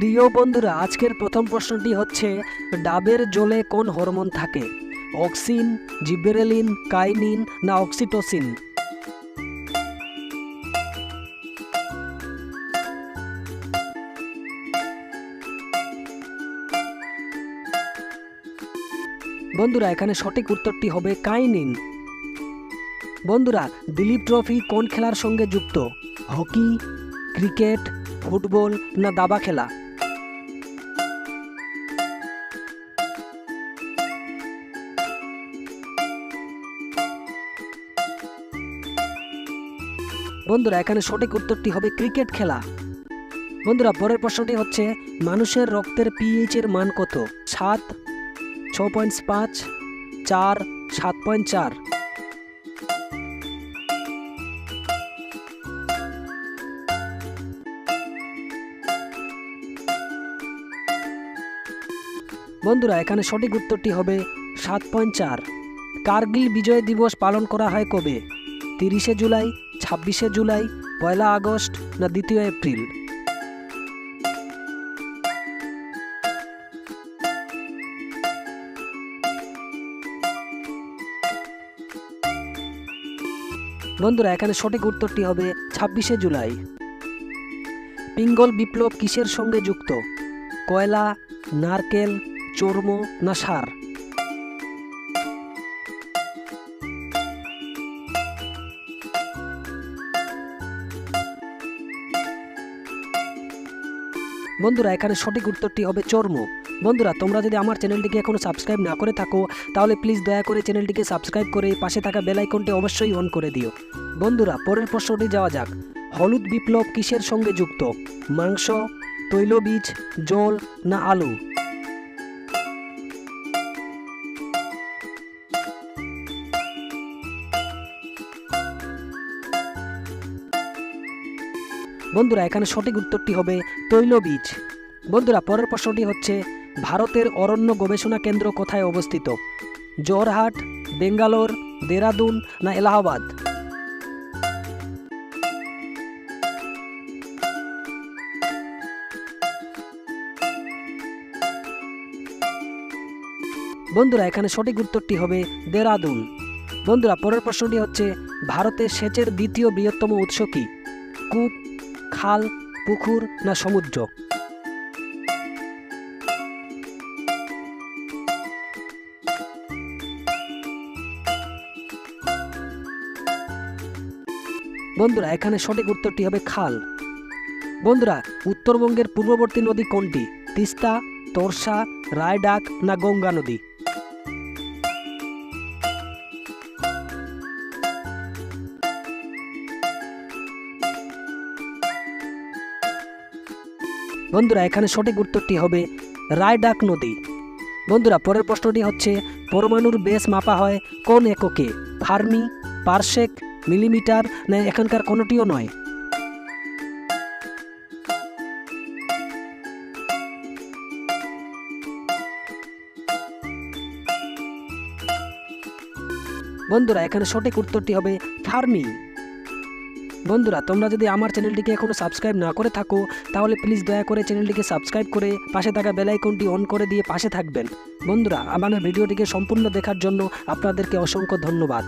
প্রিয় বন্ধুরা, আজকের প্রথম প্রশ্নটি হচ্ছে, ডাবের জলে কোন হরমোন থাকে? অক্সিন, জিবেরেলিন, কাইনিন না অক্সিটোসিন? বন্ধুরা, এখানে সঠিক উত্তরটি হবে কাইনিন। বন্ধুরা, দিলীপ ট্রফি কোন খেলার সঙ্গে যুক্ত? হকি, ক্রিকেট, ফুটবল না দাবা খেলা? বন্ধুরা, এখানে সঠিক উত্তরটি হবে ক্রিকেট খেলা। বন্ধুরা, পরের প্রশ্নটি হচ্ছে, মানুষের রক্তের পিএইচ এর মান কত? সাত ছ পয়েন্ট পাঁচ, চার, সাত পয়েন্ট চার। বন্ধুরা, এখানে সঠিক উত্তরটি হবে সাত পয়েন্ট চার। কার্গিল বিজয় দিবস পালন করা হয় কবে? তিরিশে জুলাই, ছাব্বিশে জুলাই, পয়লা আগস্ট না দ্বিতীয় এপ্রিল? বন্ধুরা, এখানে সঠিক উত্তরটি হবে ছাব্বিশে জুলাই। পিঙ্গল বিপ্লব কিসের সঙ্গে যুক্ত? কয়লা, নারকেল, চর্ম না সার? বন্ধুরা, এখানে সঠিক উত্তরটি হবে চর্ম। বন্ধুরা, তোমরা যদি আমার চ্যানেলটিকে এখনও সাবস্ক্রাইব না করে থাকো, তাহলে প্লিজ দয়া করে চ্যানেলটিকে সাবস্ক্রাইব করে পাশে থাকা বেলাইকনটি অবশ্যই অন করে দিও। বন্ধুরা, পরের প্রশ্নটি যাওয়া যাক। হলুদ বিপ্লব কিসের সঙ্গে যুক্ত? মাংস, তৈলবীজ, জল না আলু? বন্ধুরা, এখানে সঠিক উত্তরটি হবে তৈলবীজ বন্ধুরা, পরের প্রশ্নটি হচ্ছে, ভারতের অরণ্য গবেষণা কেন্দ্র কোথায় অবস্থিত? জোরহাট, বেঙ্গালোর, দেরাদুন না এলাহাবাদ? বন্ধুরা, এখানে সঠিক উত্তরটি হবে দেরাদুন। বন্ধুরা, পরের প্রশ্নটি হচ্ছে ভারতের সেচের দ্বিতীয় বৃহত্তম উৎস কি? কূপ খাল, পুকুর না সমুদ্র? বন্ধুরা, এখানে সঠিক উত্তরটি হবে খাল। বন্ধুরা, উত্তরবঙ্গের পূর্ববর্তী নদী কোনটি? তিস্তা, তোরসা, রায়ডাক না গঙ্গা নদী? বন্ধুরা, এখানে সঠিক উত্তরটি হবে রায়ডাক নদী। বন্ধুরা, পরের প্রশ্নটি হচ্ছে, পরমাণুর বেশ মাপা হয় কোন এককে? ফার্মি, পারসেক, মিলিমিটার, না এখানকার কোনোটিও নয়? বন্ধুরা, এখানে সঠিক উত্তরটি হবে ফার্মি। বন্ধুরা, তোমরা যদি আমার চ্যানেলটিকে এখনও সাবস্ক্রাইব না করে থাকো, তাহলে প্লিজ দয়া করে চ্যানেলটিকে সাবস্ক্রাইব করে পাশে থাকা বেল আইকনটি অন করে দিয়ে পাশে থাকবেন। বন্ধুরা, আমার ভিডিওটিকে সম্পূর্ণ দেখার জন্য আপনাদেরকে অসংখ্য ধন্যবাদ।